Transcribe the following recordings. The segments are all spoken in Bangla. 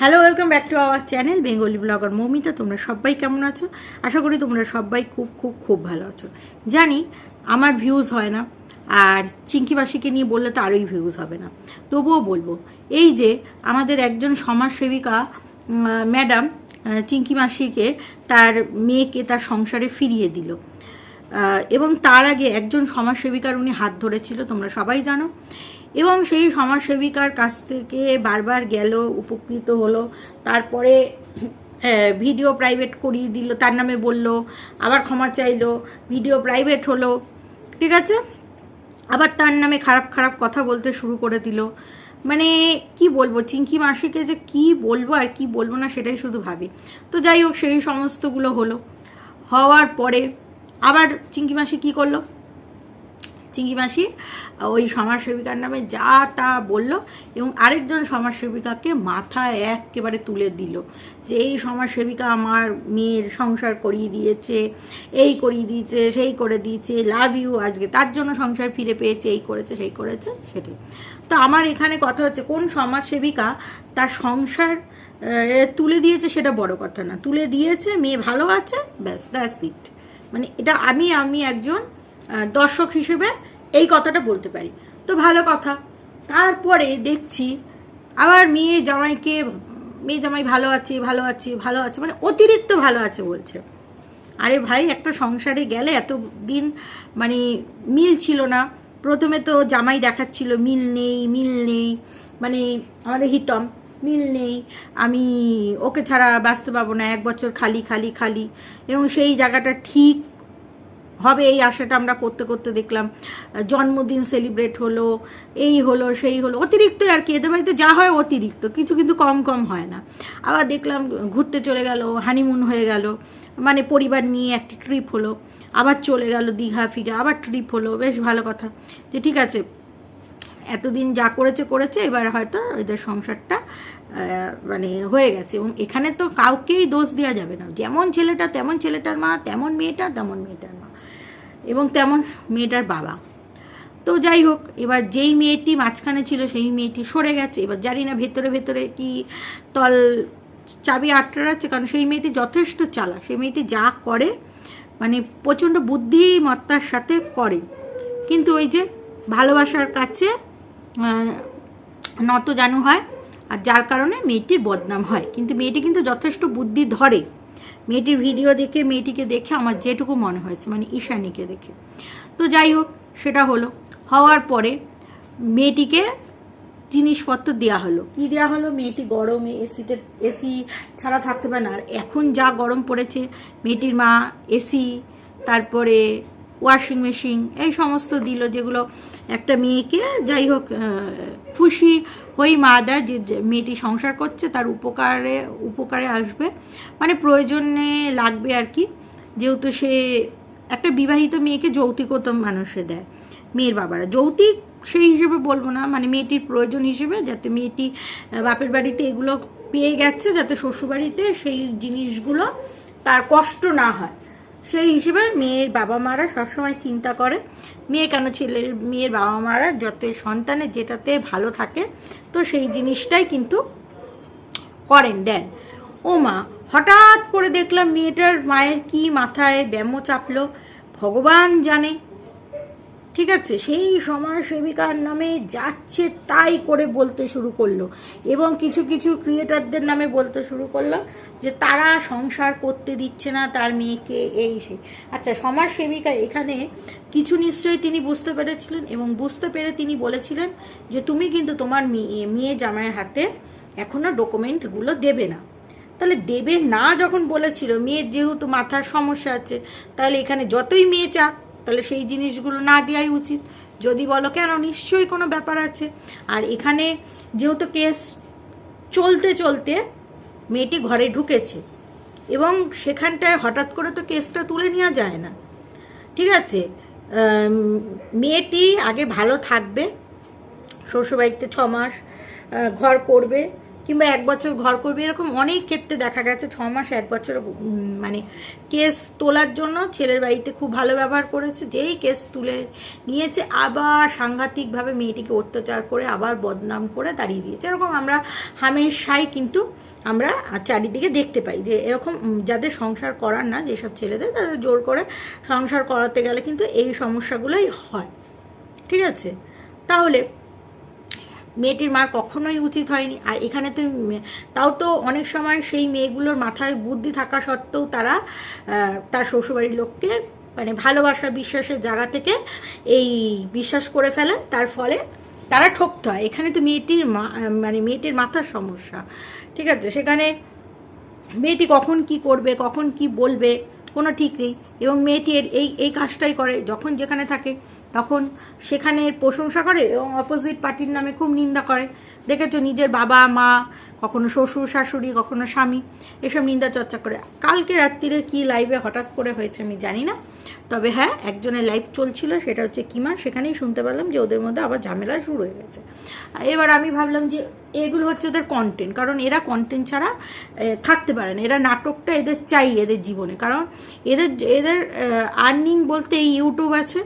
Hello welcome back to our channel Bengali blogger Moumita তোমরা সবাই কেমন আছো? আশা করি তোমরা সবাই খুব খুব খুব ভালো আছো। জানি, আমার ভিউজ হয় না, আর চিঙ্কি মাসিকে নিয়ে বললে তো আরোই ভিউজ হবে না। তবুও বলব, এই যে আমাদের একজন সমাজসেবিকা ম্যাডাম চিঙ্কি মাসিকে তার মেয়েকে তার সংসারে ফিরিয়ে দিল। এবং তার আগে একজন সমাজসেবিকার উনি হাত ধরেছিল, তোমরা সবাই জানো। এবং সেই সমাজসেবিকার কাছ থেকে বারবার গেল, উপকৃত হলো। তারপরে ভিডিও প্রাইভেট করিয়ে দিল, তার নামে বলল, আবার ক্ষমা চাইলো, ভিডিও প্রাইভেট হলো, ঠিক আছে? আবার তার নামে খারাপ খারাপ কথা বলতে শুরু করে দিল। মানে কি বলব চিঙ্কি মাসিকে যে কি বলব আর কি বলব না সেটাই শুধু ভাবি। তো যাই হোক, সেই সমস্তগুলো হলো। হওয়ার পরে আবার চিঙ্কি মাসি কী করল? চিঙ্কি মাসি ওই সমাজসেবিকার নামে যা তা বলল এবং আরেকজন সমাজসেবিকাকে মাথায় একেবারে তুলে দিল যে, এই সমাজসেবিকা আমার মেয়ের সংসার করিয়ে দিয়েছে, এই করিয়ে দিয়েছে, সেই করে দিয়েছে, লাভ ইউ আজকে, তার জন্য সংসার ফিরে পেয়েছে, এই করেছে, সেই করেছে, সেটাই। তো আমার এখানে কথা হচ্ছে, কোন সমাজসেবিকা তার সংসার তুলে দিয়েছে সেটা বড় কথা না। তুলে দিয়েছে, মেয়ে ভালো আছে, ব্যাস দ্যাটস ইট মানে এটা আমি আমি একজন দর্শক হিসেবে কথাটা বলতে পারি। তো ভালো কথা। তারপরে দেখছি আবার মেয়ে জামাইকে, মেয়ে জামাই ভালো আছে ভালো আছে ভালো আছে মানে অতিরিক্ত ভালো আছে বলছে। আরে ভাই, একটা সংসারে গেলে এত দিন মানে মিল ছিল না। প্রথমে তো জামাই দেখাচ্ছিল, মিল নেই মিল নেই মানে আমাদের হিতম, মিল নেই, আমি ওকে ছাড়া বাঁচতে পারব না, এক বছর খালি খালি খালি। এবং সেই জায়গাটা ঠিক হবে, এই আশাটা আমরা করতে করতে দেখলাম। জন্মদিন সেলিব্রেট হলো, এই হলো, সেই হলো, অতিরিক্ত আর কি, এদের বাড়িতে যা হয় অতিরিক্ত, কিছু কিন্তু কম কম হয় না। আবার দেখলাম ঘুরতে চলে গেল হানিমুন হয়ে গেল মানে পরিবার নিয়ে একটি ট্রিপ হলো, আবার চলে গেল দীঘা ফিঘা আবার ট্রিপ হলো, বেশ ভালো কথা। যে ঠিক আছে, এতদিন যা করেছে করেছে, এবার হয়তো এদের সংসারটা মানে হয়ে গেছে। এবং এখানে তো কাউকেই দোষ দেওয়া যাবে না। যেমন ছেলেটা, তেমন ছেলেটার মা, তেমন মেয়েটা, তেমন মেয়েটার মা। এবং তেমন মেয়েটার বাবা। তো যাই হোক এবার যেই মেয়েটি মাঝখানে ছিল, সেই মেয়েটি সরে গেছে। এবার জানি না ভেতরে ভেতরে কি তল চাবি আটকাচ্ছে কারণ সেই মেয়েটি যথেষ্ট চালা সেই মেয়েটি যা করে মানে প্রচণ্ড বুদ্ধিমত্তার সাথে করে। কিন্তু ওই যে ভালোবাসার কাছে নত জানু হয়, আর যার কারণে মেয়েটির বদনাম হয়। কিন্তু মেয়েটি কিন্তু যথেষ্ট বুদ্ধি ধরে। মেয়েটির ভিডিও দেখে, মেয়েটিকে দেখে আমার যেটুকু মনে হয়েছে মানে ঈশানীকে দেখে। তো যাই হোক, সেটা হলো। হওয়ার পরে মেয়েটিকে জিনিসপত্র দেওয়া হলো। কি দেওয়া হলো? মেয়েটি গরমে এসিতে এসি ছাড়া থাকতে পারে না। আর এখন যা গরম পড়েছে, মেয়েটির মা এসি তারপরে ওয়াশিং মেশিন এই সমস্ত দিল যেগুলো একটা মেয়েকে, যাই হোক খুশি হই মা দেয়, যে মেয়েটি সংসার করছে, তার উপকারে উপকারে আসবে। মানে প্রয়োজনে লাগবে আর কি, যেহেতু সে একটা বিবাহিত মেয়েকে যৌতুকত মানুষে দেয়, মেয়ের বাবারা। যৌতুক সেই হিসেবে বলব না মানে মেয়েটির প্রয়োজন হিসেবে, যাতে মেয়েটি বাপের বাড়িতে এগুলো পেয়ে গেছে, যাতে শ্বশুরবাড়িতে সেই জিনিসগুলো তার কষ্ট না হয়। সেই হিসেবে মেয়ের বাবা মারা সবসময় চিন্তা করে, মেয়ে কেন ছেলের মেয়ের বাবা মারা যত সন্তানের যেটাতে ভালো থাকে, তো সেই জিনিসটাই কিন্তু করেন, দেন। ও মা, হঠাৎ করে দেখলাম মেয়েটার মায়ের কি মাথায় ব্যামো চাপলো, ভগবান জানে। ঠিক আছে, সেই সমাজ সেবিকার নামে যাচ্ছে তাই করে বলতে শুরু করল এবং কিছু কিছু ক্রিয়েটারদের নামে বলতে শুরু করল যে তারা সংসার করতে দিচ্ছে না তার মেয়েকে, এই সে। আচ্ছা সমাজ সেবিকা এখানে কিছু নিশ্চয়ই তিনি বুঝতে পেরেছিলেন এবং বুঝতে পেরে তিনি বলেছিলেন যে তুমি কিন্তু তোমার মেয়ে মেয়ে জামাইয়ের হাতে এখনও ডকুমেন্টগুলো দেবে না। তাহলে দেবে না যখন বলেছিল, মেয়ের যেহেতু মাথার সমস্যা আছে, তাহলে এখানে যতই মেয়ে চাক তাহলে সেই জিনিসগুলো না দেওয়াই উচিত। যদি বলো কেন, নিশ্চয়ই কোনো ব্যাপার আছে। আর এখানে যেহেতু কেস চলতে চলতে মেয়েটি ঘরে ঢুকেছে, এবং সেখানটায় হঠাৎ করে তো কেসটা তুলে নেওয়া যায় না। ঠিক আছে? মেয়েটি আগে ভালো থাকবে, শ্বশুরবাড়িতে ছ মাস ঘর করবে কিংবা এক বছর ঘর করবে, এরকম অনেক ক্ষেত্রে দেখা গেছে ছ মাস, এক বছর মানে কেস তোলার জন্য ছেলের বাড়িতে খুব ভালো ব্যবহার করেছে, যেই কেস তুলে নিয়েছে, আবার সাংঘাতিকভাবে মেয়েটিকে অত্যাচার করে, আবার বদনাম করে দাঁড়িয়ে দিয়েছে। এরকম আমরা হামেশাই কিন্তু আমরা চারিদিকে দেখতে পাই যে এরকম যাদের সংসার করার না, যেসব ছেলেদের তাদের জোর করে সংসার করাতে গেলে কিন্তু এই সমস্যাগুলোই হয়। ঠিক আছে? তাহলে মেয়েটির মার কখনোই উচিত হয়নি। আর এখানে তো তাও তো অনেক সময় সেই মেয়েগুলোর মাথায় বুদ্ধি থাকা সত্ত্বেও তারা তার শ্বশুরবাড়ির লোককে মানে ভালোবাসা বিশ্বাসের জায়গা থেকে এই বিশ্বাস করে ফেলে। তার ফলে তারা ঠকতে হয়। এখানে তো মেয়েটির মা মানে মেয়েটির মাথার সমস্যা। ঠিক আছে? সেখানে মেয়েটি কখন কি করবে, কখন কি বলবে, কোনো ঠিক নেই। এবং মেয়েটি এই এই কাজটাই করে। যখন যেখানে থাকে তখন সেখানে প্রশংসা করে এবং অপোজিট পার্টির নামে খুব নিন্দা করে। দেখেছ, নিজের বাবা, মা, কখনো শ্বশুর, শাশুড়ি, কখনো স্বামী, এসব নিন্দা চর্চা করে। কালকে রাত্রিরে কি লাইভে হঠাৎ করে হয়েছে আমি জানি না। তবে হ্যাঁ একজনের লাইভ চলছিল, সেটা হচ্ছে কিমা। সেখানেই শুনতে পারলাম যে ওদের মধ্যে আবার ঝামেলা শুরু হয়ে গেছে। এবার আমি ভাবলাম যে এগুলো হচ্ছে ওদের কন্টেন্ট কারণ এরা কন্টেন্ট ছাড়া থাকতে পারে না। এরা নাটকটা এদের চাই, এদের জীবনে। কারণ এদের এদের আর্নিং বলতে এই ইউটিউব আছে।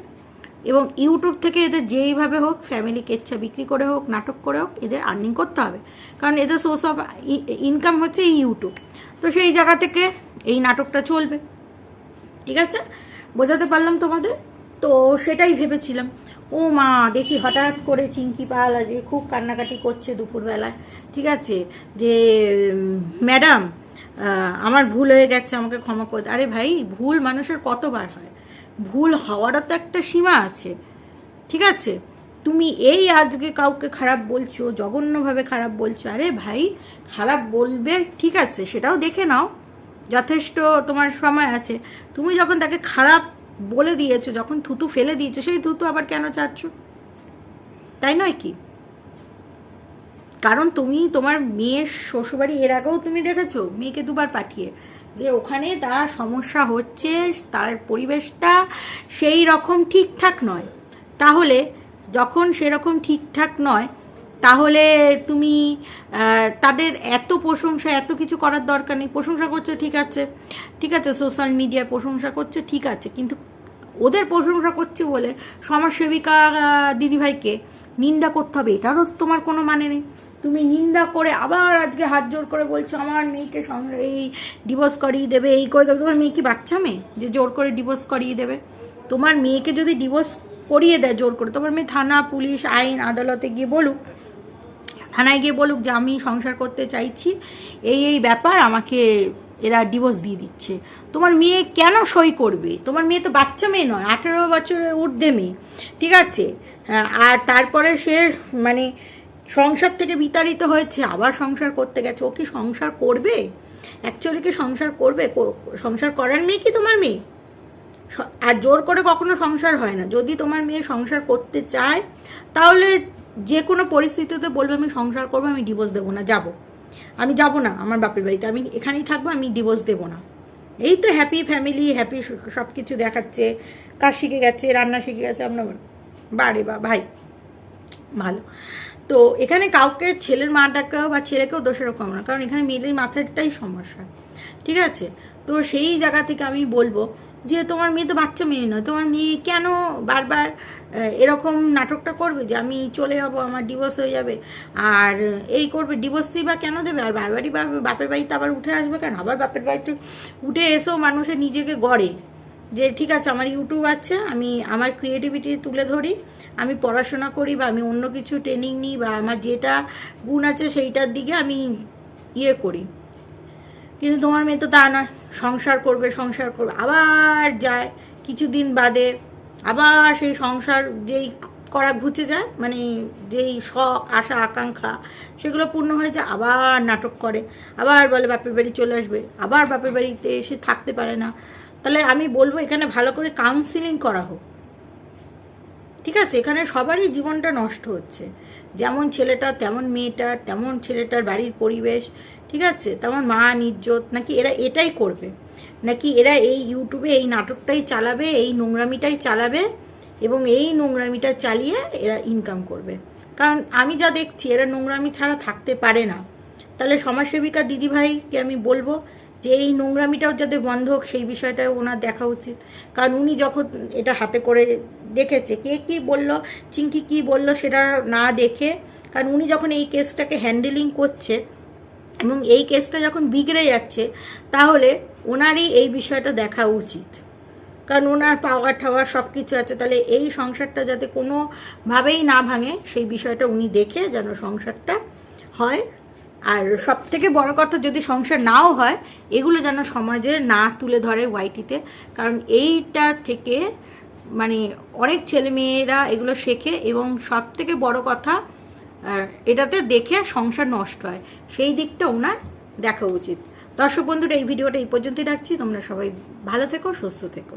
এবং ইউটিউব থেকে এদের যেইভাবে হোক ফ্যামিলি কেচ্ছা বিক্রি করে হোক, নাটক করে হোক, এদের আর্নিং করতে হবে। কারণ এদের সোর্স অফ ইনকাম হচ্ছে এই ইউটিউব। তো সেই জায়গা থেকে এই নাটকটা চলবে। ঠিক আছে? বোঝাতে পারলাম তোমাদের? তো সেটাই ভেবেছিলাম। ও মা, দেখি হঠাৎ করে চিঙ্কি পাল যে খুব কান্নাকাটি করছে দুপুরবেলায়। ঠিক আছে? যে ম্যাডাম আমার ভুল হয়ে গেছে, আমাকে ক্ষমা করে আরে ভাই, ভুল মানুষের কতবার হয়? ভুল হওয়ারও তো একটা সীমা আছে। ঠিক আছে? তুমি এই আজকে কাউকে খারাপ বলছো, জঘন্যভাবে খারাপ বলছো, আরে ভাই, খারাপ বলবে, ঠিক আছে, সেটাও দেখে নাও। যথেষ্ট তোমার সময় আছে। তুমি যখন তাকে খারাপ বলে দিয়েছ, যখন থুতু ফেলে দিয়েছ, সেই থুতু আবার কেন চাচ্ছ? তাই নয় কি? কারণ তুমি তোমার মেয়ের শ্বশুরবাড়ি এর আগেও তুমি দেখেছ, মেয়েকে দুবার পাঠিয়ে, যে ওখানে তার সমস্যা হচ্ছে, তার পরিবেশটা সেই রকম ঠিকঠাক নয়। তাহলে যখন সেরকম ঠিকঠাক নয়, তাহলে তুমি তাদের এত প্রশংসা, এত কিছু করার দরকার নেই। প্রশংসা করছ, ঠিক আছে ঠিক আছে সোশ্যাল মিডিয়ায় প্রশংসা করছ, ঠিক আছে, কিন্তু ওদের প্রশংসা করছে বলে সমাজসেবিকা দিদিভাইকে নিন্দা করতে হবে, এটারও তোমার কোনো মানে নেই। তুমি নিন্দা করে আবার আজকে হাত জোর করে বলছো আমার মেয়েকে এই ডিভোর্স করিয়ে দেবে এই করে দেবে। তোমার মেয়ে কি বাচ্চা মেয়ে যে জোর করে ডিভোর্স করিয়ে দেবে? তোমার মেয়েকে যদি ডিভোর্স করিয়ে দেয় জোর করে তোমার মেয়ে থানা পুলিশ আইন আদালতে গিয়ে বলুক থানায় গিয়ে বলুক যে আমি সংসার করতে চাইছি এই এই ব্যাপার আমাকে এরা ডিভোর্স দিয়ে দিচ্ছে। তোমার মেয়ে কেন সই করবে? তোমার মেয়ে তো বাচ্চা মেয়ে নয় আঠেরো বছরের ঊর্ধ্বে মেয়ে ঠিক আছে? হ্যাঁ, আর তারপরে সে মানে সংসার থেকে বিতাড়িত হয়েছে, আবার সংসার করতে গেছে। ও কি সংসার করবে? অ্যাকচুয়ালি কি সংসার করবে? সংসার করার মেয়ে কি তোমার মেয়ে? আর জোর করে কখনো সংসার হয় না। যদি তোমার মেয়ে সংসার করতে চায়, তাহলে যে কোনো পরিস্থিতিতে বলবে, আমি সংসার করব, আমি ডিভোর্স দেবো না, যাব। আমি যাব না আমার বাপের বাড়িতে। আমি এখানেই থাকব, আমি ডিভোর্স দেবো না। এই তো হ্যাপি ফ্যামিলি হ্যাপি সব কিছু দেখাচ্ছে। কাজ শিখে গেছে, রান্না শিখে গেছে, আমরা বাড়ি বা, ভাই, ভালো। তো এখানে কাউকে ছেলের মাটাকেও বা ছেলেকেও দোষারোপ করব না। কারণ এখানে মেয়েদের মাথাটাই সমস্যা। ঠিক আছে? তো সেই জায়গা থেকে আমি বলব যে, তোমার মেয়ে তো বাচ্চা মেয়ে নয়। তোমার মেয়ে কেন বারবার এরকম নাটকটা করবে যে, আমি চলে যাব, আমার ডিভোর্স হয়ে যাবে? আর এই করবে ডিভোর্সই বা কেন দেবে? আর বারবারই বাপের বাড়িতে আবার উঠে আসবে কেন? আবার বাপের বাড়িতে উঠে এসেও মানুষের নিজেকে গড়ে। যে, ঠিক আছে, আমার ইউটিউব আছে, আমি আমার ক্রিয়েটিভিটি তুলে ধরি। আমি পড়াশোনা করি বা আমি অন্য কিছু ট্রেনিং নিই বা আমার যেটা গুণ আছে সেইটার দিকে আমি ইয়ে করি। কিন্তু তোমার মেয়ে তো তা না, সংসার করবে সংসার করবে, আবার যায় কিছুদিন বাদে, আবার সেই সংসার যেই করা ঘুচে যায় মানে যেই শখ, আশা, আকাঙ্ক্ষা, সেগুলো পূর্ণ হয়ে যায়, আবার নাটক করে, আবার বলে বাপের বাড়ি চলে আসবে, আবার বাপের বাড়িতে এসে থাকতে পারে না। তাহলে আমি বলব এখানে ভালো করে কাউন্সিলিং করা হোক। ঠিক আছে? এখানে সবারই জীবনটা নষ্ট হচ্ছে। যেমন ছেলেটা, তেমন মেয়েটা, তেমন ছেলেটার বাড়ির পরিবেশ, ঠিক আছে? তেমন মা নিজ্জত নাকি এরা এটাই করবে? নাকি এরা এই ইউটিউবে এই নাটকটাই চালাবে, এই নোংরামিটাই চালাবে এবং এই নোংরামিটা চালিয়ে এরা ইনকাম করবে? কারণ আমি যা দেখছি, এরা নোংরামি ছাড়া থাকতে পারে না। তাহলে সমাজসেবিকা দিদিভাইকে আমি বলব যে, এই নোংরামিটাও যাতে বন্ধ হোক, সেই বিষয়টাও ওনার দেখা উচিত। কারণ উনি যখন এটা হাতে করে দেখেছে। কে কী বলল চিঙ্কি কী বলল সেটা না দেখে, কারণ উনি যখন এই কেসটাকে হ্যান্ডেলিং করছে এবং এই কেসটা যখন বিগড়ে যাচ্ছে, তাহলে ওনারই এই বিষয়টা দেখা উচিত। কারণ ওনার পাওয়ার ঠাওয়ার সব কিছু আছে, তাহলে এই সংসারটা যাতে কোনোভাবেই না ভাঙে, সেই বিষয়টা উনি দেখে যেন সংসারটা হয়। আর সব থেকে বড় কথা, যদি সংসার নাও হয়, এগুলো যেন সমাজে না তুলে ধরে ওয়াইটিতে কারণ এইটা থেকে মানে অনেক ছেলে মেয়েরা এগুলো শেখে এবং সব থেকে বড় কথা এটাতে দেখে সংসার নষ্ট হয়। সেই দিকটা ওনার দেখা উচিত। দর্শক বন্ধুরা, এই ভিডিওটা এই পর্যন্তই রাখছি। তোমরা সবাই ভালো থেকো, সুস্থ থেকো।